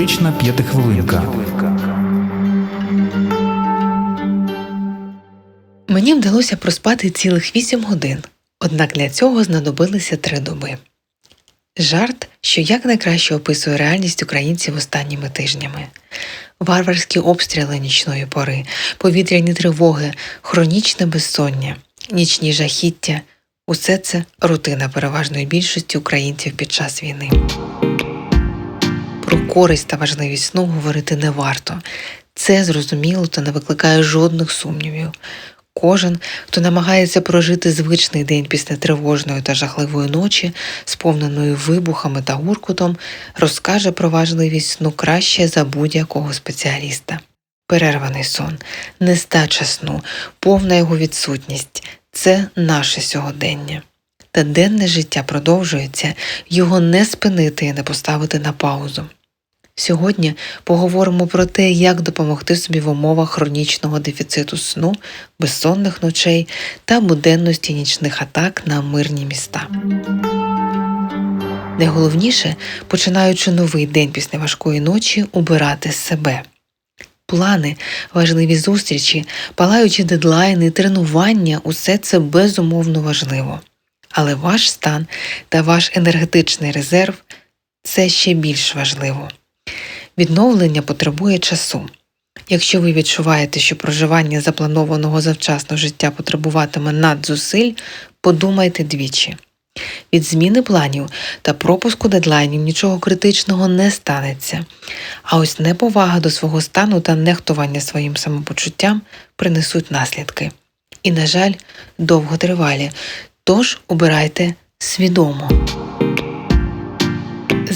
Психотерапевтична п'ятихвилинка. Мені вдалося проспати цілих вісім годин, однак для цього знадобилися три доби. Жарт, що якнайкраще описує реальність українців останніми тижнями. Варварські обстріли нічної пори, повітряні тривоги, хронічне безсоння, нічні жахіття усе це рутина переважної більшості українців під час війни. Користь та важливість сну говорити не варто. Це зрозуміло та не викликає жодних сумнівів. Кожен, хто намагається прожити звичний день після тривожної та жахливої ночі, сповненої вибухами та гуркутом, розкаже про важливість сну краще за будь-якого спеціаліста. Перерваний сон, нестача сну, повна його відсутність це наше сьогодення. Та денне життя продовжується, його не спинити і не поставити на паузу. Сьогодні поговоримо про те, як допомогти собі в умовах хронічного дефіциту сну, безсонних ночей та буденності нічних атак на мирні міста. Найголовніше, починаючи новий день після важкої ночі, убирати себе. Плани, важливі зустрічі, палаючі дедлайни, тренування усе це безумовно важливо. Але ваш стан та ваш енергетичний резерв це ще більш важливо. Відновлення потребує часу. Якщо ви відчуваєте, що проживання запланованого завчасно життя потребуватиме надзусиль, подумайте двічі. Від зміни планів та пропуску дедлайнів нічого критичного не станеться, а ось неповага до свого стану та нехтування своїм самопочуттям принесуть наслідки. І, на жаль, довготривалі, тож обирайте свідомо.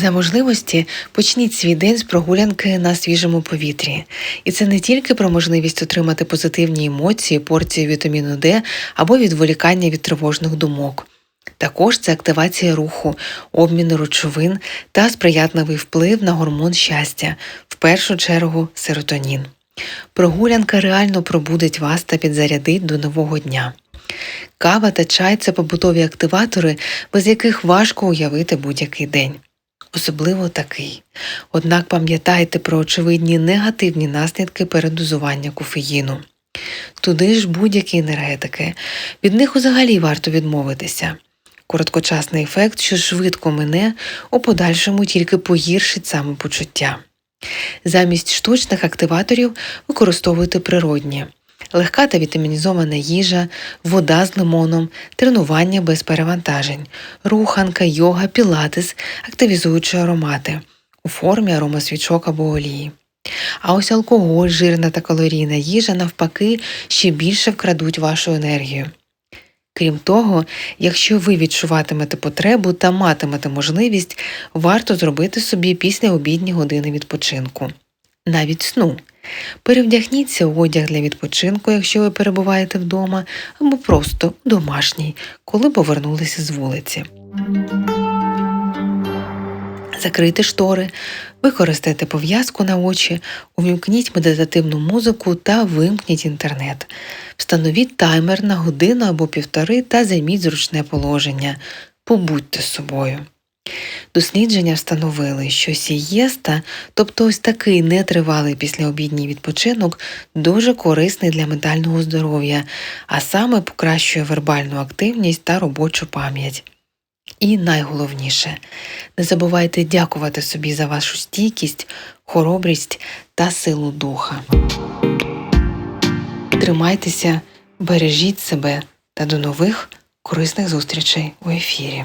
За можливості почніть свій день з прогулянки на свіжому повітрі. І це не тільки про можливість отримати позитивні емоції, порцію вітаміну Д або відволікання від тривожних думок. Також це активація руху, обмін речовин та сприятливий вплив на гормон щастя, в першу чергу серотонін. Прогулянка реально пробудить вас та підзарядить до нового дня. Кава та чай це побутові активатори, без яких важко уявити будь-який день особливо такий. Однак пам'ятайте про очевидні негативні наслідки передозування кофеїну. Туди ж будь-які енергетики, від них взагалі варто відмовитися. Короткочасний ефект, що швидко мине, у подальшому тільки погіршить самопочуття. Замість штучних активаторів використовуйте природні. Легка та вітамінізована їжа, вода з лимоном, тренування без перевантажень, руханка, йога, пілатес, активізуючі аромати у формі аромасвічок або олії. А ось алкоголь, жирна та калорійна їжа, навпаки, ще більше вкрадуть вашу енергію. Крім того, якщо ви відчуватимете потребу та матимете можливість, варто зробити собі післяобідні години відпочинку, навіть сну. Перевдягніться у одяг для відпочинку, якщо ви перебуваєте вдома, або просто домашній, коли повернулися з вулиці. Закрийте штори, використайте пов'язку на очі, увімкніть медитативну музику та вимкніть інтернет. Встановіть таймер на годину або півтори та займіть зручне положення. Побудьте з собою. Дослідження встановили, що сієста, тобто ось такий нетривалий післяобідній відпочинок, дуже корисний для ментального здоров'я, а саме покращує вербальну активність та робочу пам'ять. І найголовніше, не забувайте дякувати собі за вашу стійкість, хоробрість та силу духа. Тримайтеся, бережіть себе та до нових корисних зустрічей у ефірі.